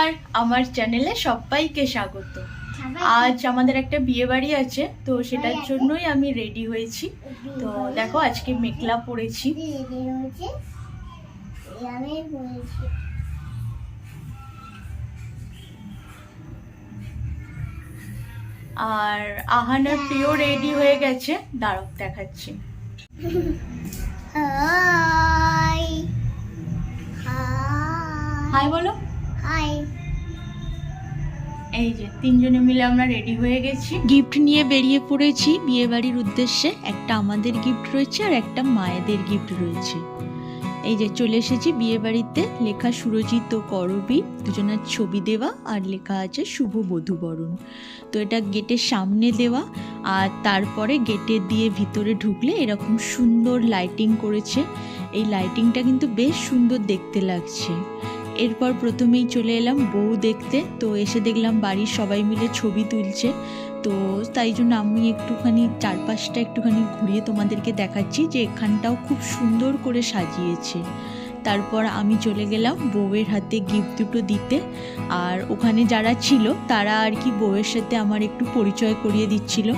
নমস্কার আমার চ্যানেলে সবাইকে স্বাগত। আজ আমাদের একটা বিয়ে বাড়ি আছে তো সেটার জন্যই আমি রেডি হয়েছি। তো দেখো আজকে মেঘলা পড়েছি। আর আহানার প্রিয় রেডি হয়ে গেছে। দাঁড়াও দেখাচ্ছি। হাই বলো। হাই এই যে, তিনজনে মিলে আমরা রেডি হয়ে গেছি। গিফট নিয়ে বেরিয়ে পড়েছি। বিয়ে বাড়ির উদ্দেশ্যে একটা আমাদের গিফট রয়েছে আর একটা মায়েদের গিফট রয়েছে। এই যে, চলে এসেছি বিয়ে বাড়িতে লেখা সুরজিৎ ও করবি, দুজনের ছবি দেওয়া আর লেখা আছে শুভ বধূবরণ। তো এটা গেটের সামনে দেওয়া আর তারপরে গেটে দিয়ে ভিতরে ঢুকলে এরকম সুন্দর লাইটিং করেছে। এই লাইটিংটা কিন্তু বেশ সুন্দর দেখতে লাগছে। এরপর প্রথমেই চলে এলাম বউ দেখতে। তো এসে দেখলাম বাড়ির সবাই মিলে ছবি তুলছে। তো তাই জন্য আমি একটুখানি চারপাশটা একটুখানি ঘুরিয়ে তোমাদেরকে দেখাচ্ছি যে এখানটাও খুব সুন্দর করে সাজিয়েছে। তারপর আমি চলে গেলাম বউয়ের হাতে গিফট দুটো দিতে। আর ওখানে যারা ছিল, তারা আর কি বউয়ের সাথে আমার একটু পরিচয় করিয়ে দিচ্ছিল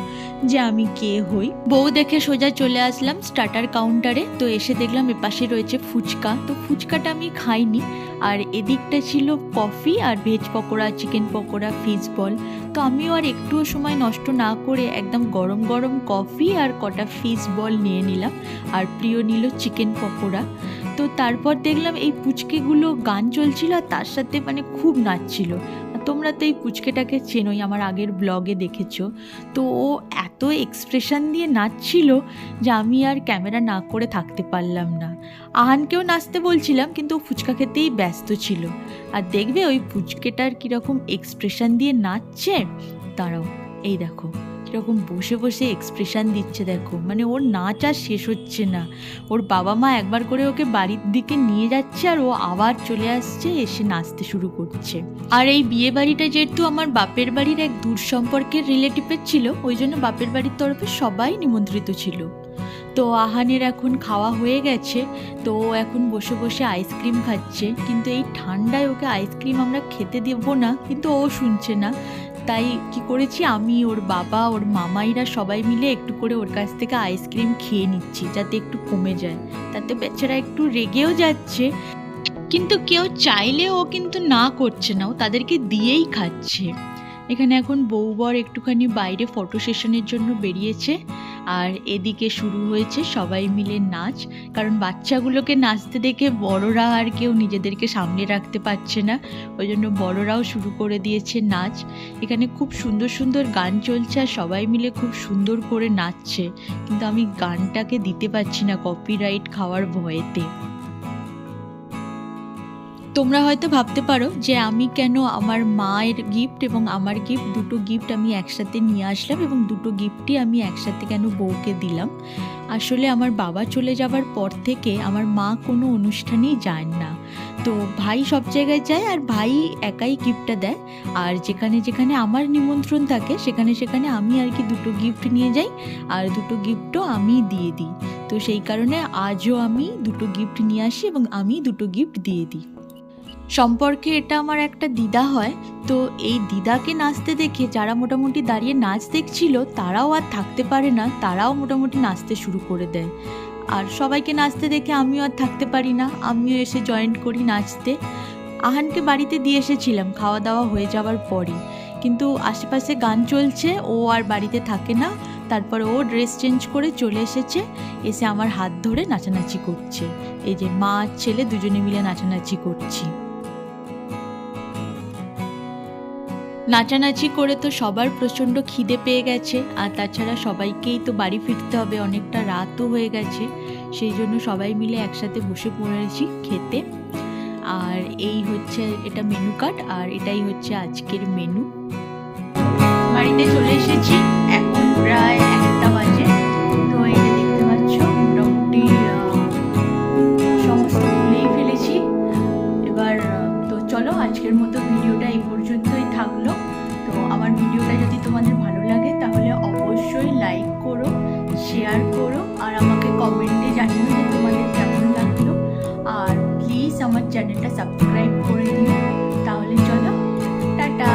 যে আমি কে হই। বউ দেখে সোজা চলে আসলাম স্টার্টার কাউন্টারে তো এসে দেখলাম এপাশে রয়েছে ফুচকা। তো ফুচকাটা আমি খাইনি। আর এদিকটা ছিল কফি আর veg pakora chicken pakora fish ball তো আমিও আর একটুও সময় নষ্ট না করে একদম গরম গরম কফি আর কটা ফিশ বল নিয়ে নিলাম। আর প্রিয় নিল চিকেন পকোড়া। তো তারপর দেখলাম এই পুচকেগুলো গান চলছিল আর তার সাথে মানে খুব নাচছিল। তোমরা তো এই পুচকেটাকে চেনোই, আমার আগের ব্লগে দেখেছ। তো ও এত এক্সপ্রেশন দিয়ে নাচছিল যে আমি আর ক্যামেরা না করে থাকতে পারলাম না। আহানকেও নাচতে বলছিলাম, কিন্তু ফুচকা খেতেই ব্যস্ত ছিল। আর দেখবে ওই পুচকেটার কীরকম এক্সপ্রেশন দিয়ে নাচছে? দাঁড়াও, এই দেখো। কীরকম বসে বসে এক্সপ্রেশন দিচ্ছে দেখো। মানে ওর নাচ আর শেষ হচ্ছে না। ওর বাবা মা একবার করে ওকে বাড়ির দিকে নিয়ে যাচ্ছে আর ও আবার চলে আসছে, এসে নাচতে শুরু করছে। আর এই বিয়ে বাড়িটা যেহেতু আমার বাপের বাড়ির এক দূর সম্পর্কের রিলেটিভের ছিল, ওই জন্য বাপের বাড়ির তরফে সবাই নিমন্ত্রিত ছিল। তো আহানের এখন খাওয়া হয়ে গেছে, তো ও এখন বসে বসে আইসক্রিম খাচ্ছে। কিন্তু এই ঠান্ডায় ওকে আইসক্রিম আমরা খেতে দেব না, কিন্তু ও শুনছে না। তাই কি করেছি? আমি, ওর বাবা, ওর মামাইরা সবাই মিলে একটু করে ওর কাছ থেকে আইসক্রিম খেয়ে নিচ্ছি, যাতে একটু কমে যায়। তাতে বেচারা একটু রেগেও যাচ্ছে। কিন্তু কেউ চাইলে ও কিন্তু না করছে না, ও তাদেরকে দিয়েই খাচ্ছে। এখানে এখন বউ বর একটুখানি বাইরে ফটো সেশনের জন্য বেরিয়েছে। আর এদিকে শুরু হয়েছে সবাই মিলে নাচ। কারণ বাচ্চাগুলোকে নাচতে দেখে বড়রা আর কেউ নিজেদেরকে সামনে রাখতে পারছে না। ওই জন্য বড়রাও শুরু করে দিয়েছে নাচ। এখানে খুব সুন্দর সুন্দর গান চলছে আর সবাই মিলে খুব সুন্দর করে নাচছে। কিন্তু আমি গানটাকে দিতে পারছি না কপিরাইট খাওয়ার ভয়েতে। তোমরা হয়তো ভাবতে পারো যে আমি কেন আমার মায়ের গিফট এবং আমার গিফট দুটো গিফট আমি একসাথে নিয়ে আসলাম এবং দুটো গিফটই আমি একসাথে কেন বউকে দিলাম? আসলে আমার বাবা চলে যাবার পর থেকে আমার মা কোনো অনুষ্ঠানেই যান না। তো ভাই সব জায়গায় যায় আর ভাই একাই গিফটটা দেয়। আর যেখানে যেখানে আমার নিমন্ত্রণ থাকে, সেখানে সেখানে আমি আর কি দুটো গিফট নিয়ে যাই আর দুটো গিফটও আমি দিয়ে দিই। তো সেই কারণে আজও আমি দুটো গিফট নিয়ে আসি এবং আমি দুটো গিফট দিয়ে দিই। সম্পর্কে এটা আমার একটা দিদা হয়, তো এই দিদাকে নাচতে দেখে যারা মোটামুটি দাঁড়িয়ে নাচ দেখছিল, তারাও আর থাকতে পারে না, তারাও মোটামুটি নাচতে শুরু করে দেয়। আর সবাইকে নাচতে দেখে আমিও আর থাকতে পারি না, আমিও এসে জয়েন্ট করি নাচতে। আহানকে বাড়িতে দিয়ে এসেছিলাম খাওয়া দাওয়া হয়ে যাওয়ার পরই। কিন্তু আশেপাশে গান চলছে, ও আর বাড়িতে থাকে না, তারপর ও ড্রেস চেঞ্জ করে চলে এসেছে, এসে আমার হাত ধরে নাচানাচি করছে। এই যে মা আর ছেলে দুজনে মিলে নাচানাচি করছি। নাচানাচি করে তো সবার প্রচণ্ড খিদে পেয়ে গেছে, আর তাছাড়া সবাইকেই তো বাড়ি ফিরতে হবে, অনেকটা রাতও হয়ে গেছে, সেই জন্য সবাই মিলে একসাথে বসে পড়েছি খেতে। আর এই হচ্ছে এটা মেনু কার্ড আর এটাই হচ্ছে আজকের মেনু বাড়িতে চলে এসেছি, এখন প্রায় একটা বাজে। তো এটা দেখতে পাচ্ছ, মোটামুটি সমস্ত ফেলেছি। এবার তো চলো আজকের মতো ভিডিওটা এই শেয়ার করো আর আমাকে কমেন্টে জানিও যে তোমাদের কেমন লাগল। আর প্লিজ আমার চ্যানেলটা সাবস্ক্রাইব করে দিও। তাহলে চলো, টাটা।